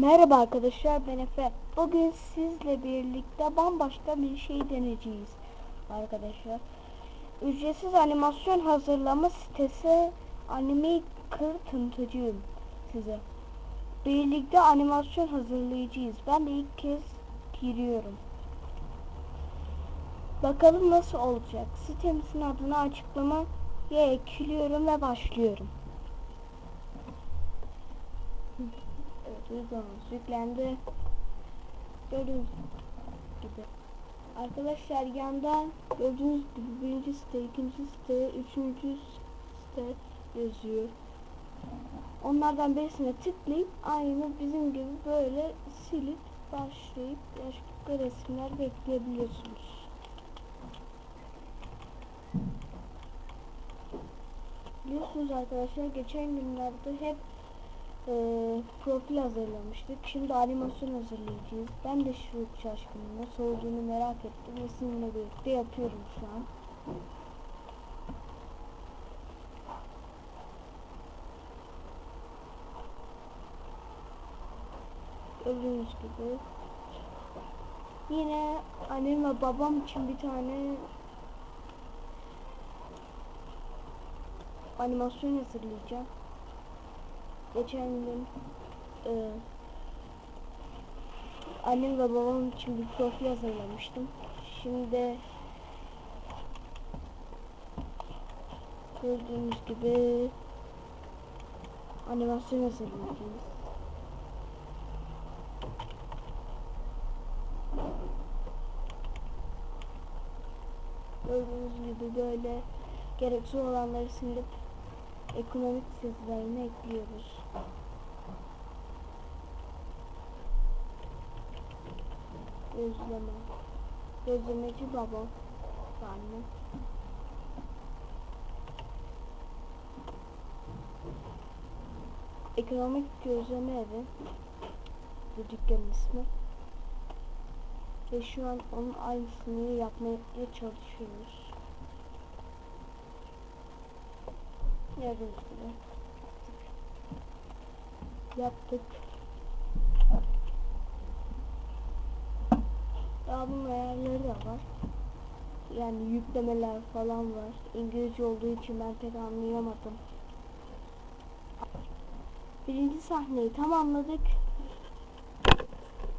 Merhaba arkadaşlar ben Efe. Bugün sizle birlikte bambaşka bir şey deneyeceğiz arkadaşlar. Ücretsiz animasyon hazırlama sitesi Animaker tanıtacağım size. Birlikte animasyon hazırlayacağız. Ben de ilk kez giriyorum. Bakalım nasıl olacak. Sitemizin adını açıklamaya ekliyorum ve başlıyorum. Uygulamamız yüklendi. Gördüğünüz gibi. Arkadaşlar yandan gördüğünüz gibi birinci site, ikinci site, üçüncü site yazıyor. Onlardan birisine tıklayıp aynı bizim gibi böyle silip başlayıp başka resimler bekleyebiliyorsunuz. Biliyorsunuz arkadaşlar geçen günlerde hep e, profil hazırlamıştık. Şimdi animasyon hazırlayacağız. Ben de şu şaşkınım nasıl merak ettim ve birlikte yapıyorum şu an. Gördüğünüz gibi yine annem ve babam için bir tane animasyon hazırlayacağım. Geçen gün e, annem ve babam için bir profil hazırlamıştım. Şimdi gördüğünüz gibi animasyon hazırlayacağız. Gördüğünüz gibi böyle gereksiz olanları silip ekonomik seslerini ekliyoruz. Gözleme. Gözlemeci baba. Yani. Ekonomik gözleme evi. Bu dükkanın ismi. Ve şu an onun aynısını yapmaya çalışıyoruz. Gibi. Yaptık. Daha bunun ayarları da var. Yani yüklemeler falan var. İngilizce olduğu için ben pek anlayamadım. Birinci sahneyi tamamladık.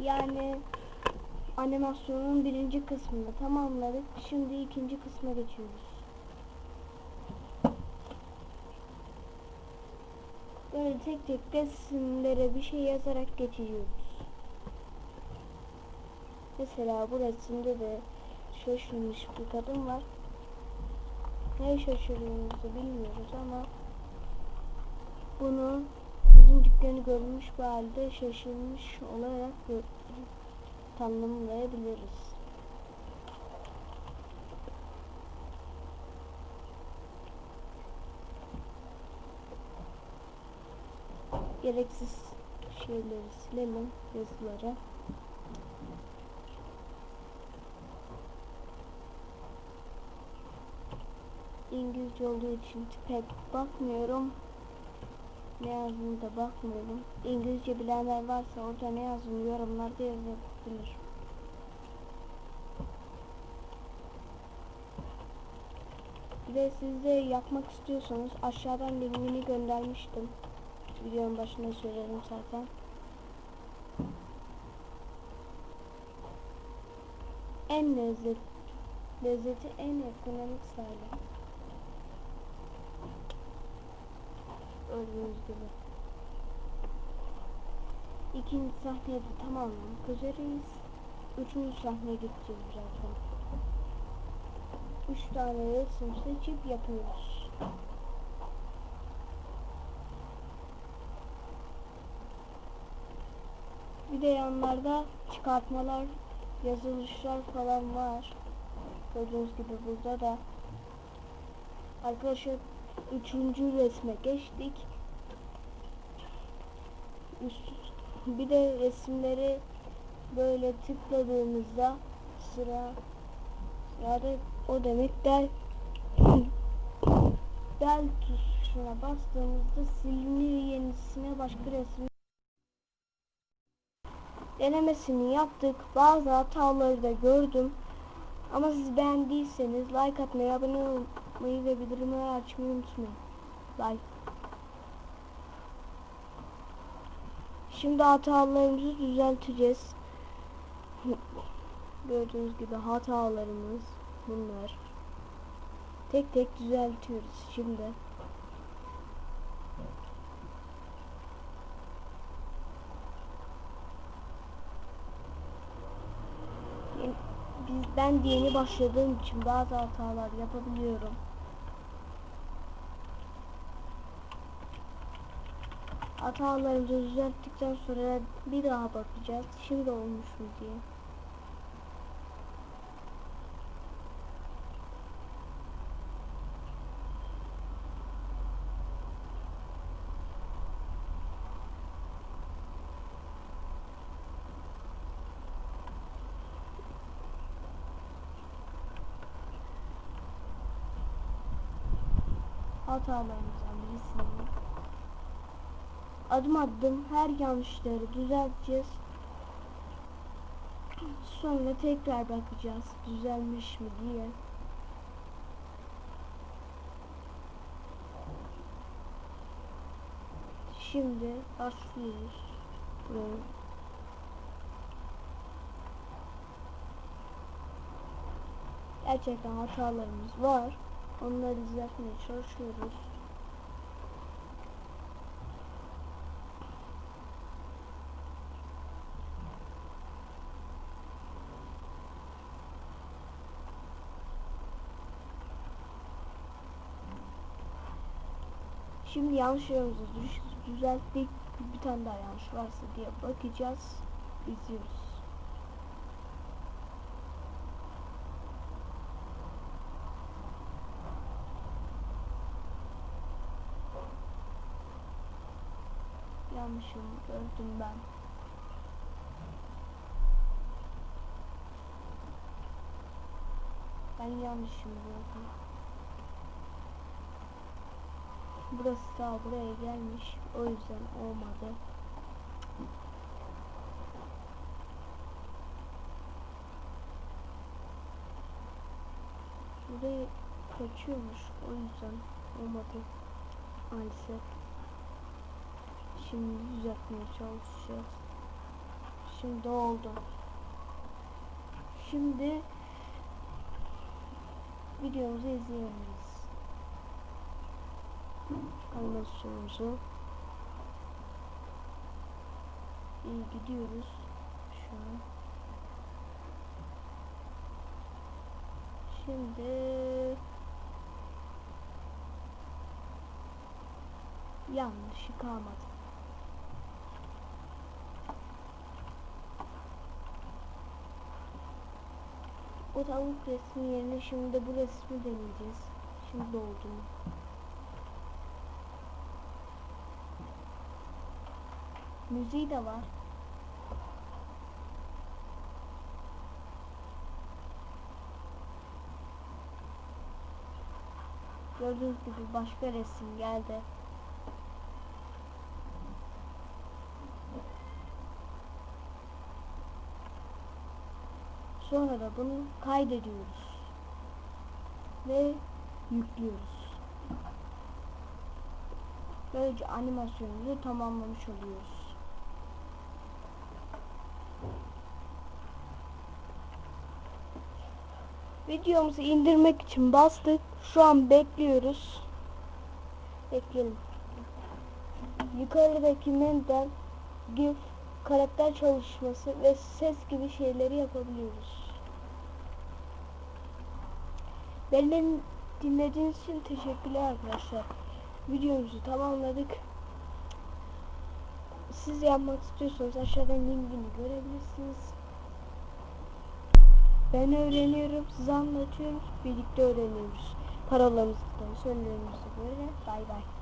Yani animasyonun birinci kısmını tamamladık. Şimdi ikinci kısma geçiyoruz. Böyle tek tek resimlere bir şey yazarak geçiyoruz. Mesela bu resimde de şaşırmış bir kadın var. Ne şaşırdığımızı bilmiyoruz ama bunu bizim dükkanı görmüş bir halde şaşırmış olarak tanımlayabiliriz. Gereksiz şeyleri silelim yazıları. İngilizce olduğu için pek bakmıyorum. Ne yazdığını da bakmıyorum. İngilizce bilenler varsa orada ne yazdığını yorumlarda yazabilir. De siz de yapmak istiyorsanız aşağıdan linkini göndermiştim. Videonun başında söyledim zaten. En lezzet, lezzeti en ekonomik sahile. Gördüğünüz gibi. İkinci sahneye de tamamlamak üzereyiz. Üçüncü sahneye gideceğiz birazdan. Üç tane resim seçip yapıyoruz. Bir de yanlarda çıkartmalar, yazılışlar falan var. Gördüğünüz gibi burada da. Arkadaşlar üçüncü resme geçtik. Üst, bir de resimleri böyle tıkladığımızda sıra yani o demek del del tuşuna bastığımızda siliniyor yenisine başka resim denemesini yaptık. Bazı hataları da gördüm. Ama siz beğendiyseniz like atmayı, abone olmayı ve bildirimleri açmayı unutmayın. Like. Şimdi hatalarımızı düzelteceğiz. Gördüğünüz gibi hatalarımız bunlar. Tek tek düzeltiyoruz şimdi. Yeni- Biz, ben yeni başladığım için bazı hatalar yapabiliyorum. Hatalarımızı düzelttikten sonra bir daha bakacağız. Şimdi olmuş mu diye. Hatalarımızdan birisini adım adım her yanlışları düzelteceğiz. Sonra tekrar bakacağız düzelmiş mi diye. Şimdi başlıyoruz. Buraya. Gerçekten hatalarımız var. Onları düzeltmeye çalışıyoruz. Şimdi yanlışlarımızı düş- düzelttik. Bir tane daha yanlış varsa diye bakacağız. İzliyoruz. Yanlışım gördüm ben. Ben yanlışım gördüm. Burası daha buraya gelmiş. O yüzden olmadı. Burayı kaçıyormuş. O yüzden olmadı. Maalesef. Şimdi düzeltmeye çalışacağız. Şimdi oldu. Şimdi videomuzu izleyebiliriz. Animasyonumuzu iyi gidiyoruz şu an. Şimdi yanlışı kalmadı. O tavuk resmi yerine şimdi de bu resmi deneyeceğiz. Şimdi oldu? Müziği de var. Gördüğünüz gibi başka resim geldi. Sonra da bunu kaydediyoruz. Ve yüklüyoruz. Böylece animasyonumuzu tamamlamış oluyoruz. Videomuzu indirmek için bastık. Şu an bekliyoruz. Bekleyelim. Yukarıdaki menüden GIF, karakter çalışması ve ses gibi şeyleri yapabiliyoruz. Beni dinlediğiniz için teşekkürler arkadaşlar. Videomuzu tamamladık. Siz yapmak istiyorsanız aşağıdan linkini görebilirsiniz. Ben öğreniyorum, size anlatıyorum, birlikte öğreniyoruz. Paralarımızı da söylememize göre bay bay.